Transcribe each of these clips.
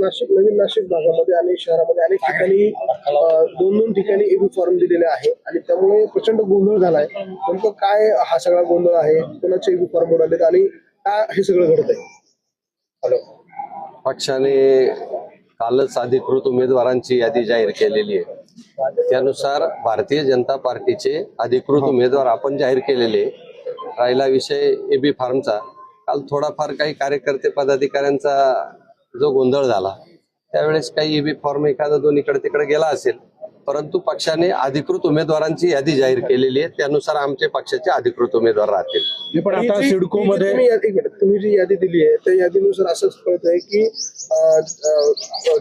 नाशिक नवीन नाशिक भागामध्ये अनेक शहरामध्ये अनेक ठिकाणी दोन दोन ठिकाणी एबी फॉर्म दिलेले आहे. आणि त्यामुळे प्रचंड गोंधळ झालाय. नेमकं काय हा सगळा गोंधळ आहे? कोणाचे एबी फॉर्म उडालेत? आणि काय हे सगळं घडत आहे हॅलो. पक्षाने कालच अधिकृत उमेदवारांची यादी जाहीर केलेली आहे. त्यानुसार भारतीय जनता पार्टीचे अधिकृत उमेदवार आपण जाहीर केलेले. राहिला विषय एबी फार्मचा काल थोडाफार काही कार्यकर्ते पदाधिकाऱ्यांचा जो गोंधळ झाला त्यावेळेस काही एबी फॉर्म एखादा दोन इकडे तिकडे गेला असेल परंतु पक्षाने अधिकृत उमेदवारांची यादी जाहीर केलेली आहे त्यानुसार आमचे पक्षाचे अधिकृत उमेदवार राहतील. पण आता सिडको मध्ये तुम्ही जी यादी दिली आहे त्या यादीनुसार असंच कळत आहे की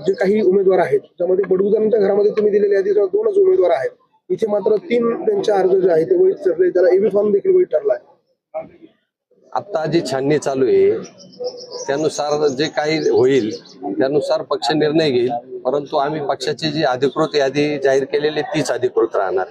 जे काही उमेदवार आहेत त्यामध्ये बडगुजांच्या घरामध्ये तुम्ही दिलेल्या यादीसह दोनच उमेदवार आहेत. इथे मात्र तीन त्यांचे अर्ज जे आहेत ते वैध ठरले त्याला एबी फॉर्म देखील वैध ठरला आता जी छाननी चालू आहे त्यानुसार जे काही होईल त्यानुसार पक्ष निर्णय घेईल परंतु आम्ही पक्षाची जी अधिकृत यादी जाहीर केलेली आहे, तीच अधिकृत राहणार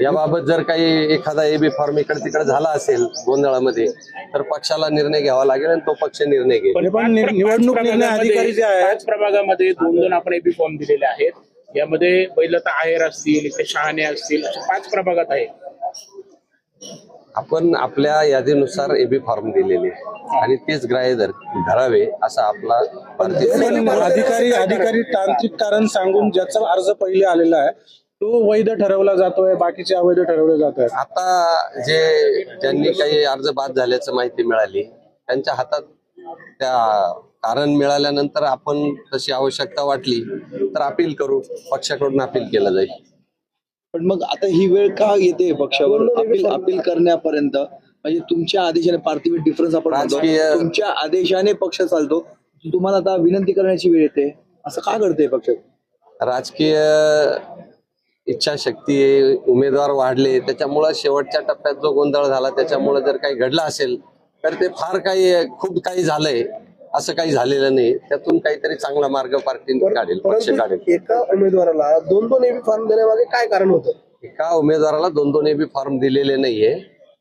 याबाबत जर काही एखादा एबी फॉर्म इकडे तिकडे झाला असेल गोंधळामध्ये तर पक्षाला निर्णय घ्यावा लागेल आणि तो पक्ष निर्णय घेईल. पण निवडणूक निर्णय अधिकारी जे आहेत पाच प्रभागामध्ये दोन दोन आपण एबी फॉर्म दिलेले आहेत. यामध्ये बैलता आहेर असतील इथे शहाणे असतील अशा पाच प्रभागात आहे आपण आपल्या यादीनुसार एबी फॉर्म दिलेले. आणि तेच ग्राह्य धर धरावे असा आपला अधिकारी अधिकारी तांत्रिक कारण सांगून ज्याचा अर्ज पहिले आलेला आहे तो वैध ठरवला जातोय बाकीचे अवैध ठरवले जात आहेत आता जे ज्यांनी काही अर्ज बाद झाल्याचं माहिती मिळाली त्यांच्या हातात त्या कारण मिळाल्यानंतर आपण तशी आवश्यकता वाटली तर अपील करू पक्षाकडून अपील केलं जाईल. पण मग आता ही वेळ का येते पक्षावर? अपील अपील करण्यापर्यंत. म्हणजे तुमच्या आदेशाने पार्थिव डिफरन्स आपण म्हणतो. राजकीय- तुमच्या आदेशाने पक्ष चालतो. तुम्हाला आता विनंती करण्याची वेळ येते. असं का घडतंय पक्ष? राजकीय इच्छाशक्ती आहे, उमेदवार वाढले त्याच्यामुळं शेवटच्या टप्प्यात जो गोंधळ झाला त्याच्यामुळे जर काही घडलं असेल तर ते फार काही खूप काही झालंय. असं काही झालेलं नाही. त्यातून काहीतरी चांगला मार्ग पार्टी काढेल पक्ष काढेल. एका उमेदवाराला दोन दोन एबी फॉर्म देण्यामागे काय कारण होतं? एका उमेदवाराला दोन दोन एबी फॉर्म दिलेले नाहीये.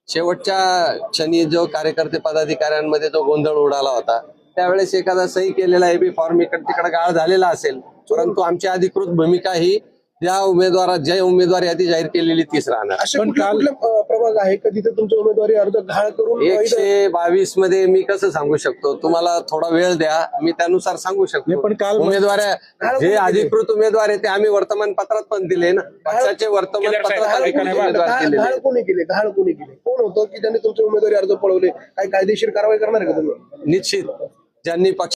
शेवटच्या क्षणी जो कार्यकर्ते पदाधिकाऱ्यांमध्ये जो गोंधळ उडाला होता त्यावेळेस एखादा सही केलेला एबी फॉर्म इकडे तिकडे गाळ झालेला असेल. परंतु आमची अधिकृत भूमिका ही ज्या उमेदवारात ज्या उमेदवार यादी जाहीर केलेली तीच राहणार. पण काल- प्रभाग आहे का तिथे तुमच्या उमेदवारी अर्ज घाळ करून एकशे बावीसमध्ये मी कसं सांगू शकतो? तुम्हाला थोडा वेळ द्या मी त्यानुसार सांगू शकतो. पण काल- उमेदवार जे अधिकृत उमेदवार आहे ते आम्ही वर्तमानपत्रात पण दिले ना. पक्षाचे वर्तमानपत्रात घाळ अधिकृत कोणी केले? उमेदवार घाळ कोणी केले? कोणी होतं की ज्यांनी तुमचे उमेदवारी अर्ज पळवले? काही कायदेशीर कारवाई करणार आहे का तुम्ही? निश्चित. ज्यांनी पक्ष